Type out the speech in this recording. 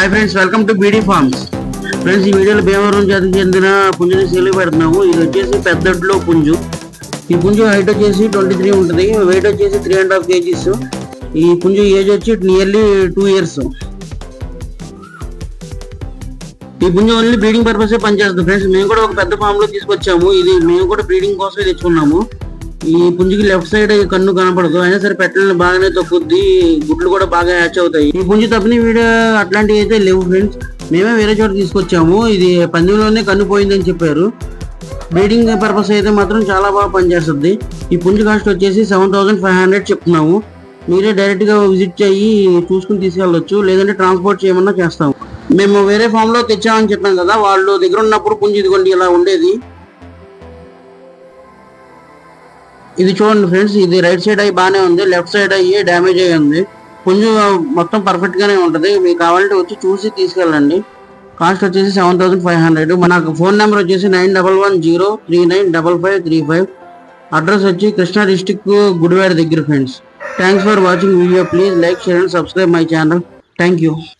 Hi friends welcome to BD farms friends ఈ వీడియోలో భీమవరం జాతికి చెందిన పుంజుని సెలవు పెడుతున్నాము. ఇది వచ్చేసి పెద్దట్లో పుంజు. ఈ పుంజు హైట్ వచ్చేసి ట్వంటీ త్రీ ఉంటుంది. వెయిట్ వచ్చేసి త్రీ అండ్ హాఫ్ కేజీస్ ఈ పుంజు ఏజ్ వచ్చి నియర్లీ టూ ఇయర్స్ ఈ పుంజు ఓన్లీ బ్రీడింగ్ పర్పస్ పనిచేస్తుంది. ఫ్రెండ్స్ మేము కూడా ఒక పెద్ద ఫామ్లో తీసుకొచ్చాము. ఇది మేము కూడా బ్రీడింగ్ కోసమే తెచ్చుకున్నాము. ఈ పుంజుకి లెఫ్ట్ సైడ్ కన్ను కనపడదు. అయినా సరే పెట్టలను బాగానే తొక్కుద్ది. గుడ్లు కూడా బాగా హ్యాచ్ అవుతాయి. ఈ పుంజు తప్పని వీడియో అట్లాంటివి అయితే లేవు ఫ్రెండ్స్ మేమే వేరే చోట తీసుకొచ్చాము. ఇది పందెంలోనే కన్ను పోయిందని చెప్పారు. బ్రీడింగ్ పర్పస్ అయితే మాత్రం చాలా బాగా పనిచేస్తుంది. ఈ పుంజు కాస్ట్ వచ్చేసి సెవెన్ థౌసండ్ ఫైవ్ హండ్రెడ్ చెప్తున్నాము. మీరే డైరెక్ట్గా విజిట్ అయ్యి చూసుకుని తీసుకెళ్ళొచ్చు. లేదంటే ట్రాన్స్పోర్ట్ చేయమన్నా చేస్తాము. మేము వేరే ఫామ్లో తెచ్చామని చెప్పాం కదా. వాళ్ళు దగ్గర ఉన్నప్పుడు పుంజు ఇదిగోండి ఇలా ఉండేది. ఇది చూడండి ఫ్రెండ్స్ ఇది రైట్ సైడ్ అయ్యి బాగానే ఉంది లెఫ్ట్ సైడ్ అయ్యి డ్యామేజ్ అయ్యి ఉంది. కొంచెం మొత్తం పర్ఫెక్ట్ గానే మీకు కావాలంటే వచ్చి చూసి తీసుకెళ్ళండి. కాస్ట్ వచ్చేసి సెవెన్ థౌసండ్ ఫైవ్ హండ్రెడ్ మనకు ఫోన్ నెంబర్ వచ్చేసి nine double one zero three nine double five three five address వచ్చి కృష్ణా డిస్టిక్ గుడివాడ దగ్గర friends thanks for watching video please like share and subscribe my channel thank you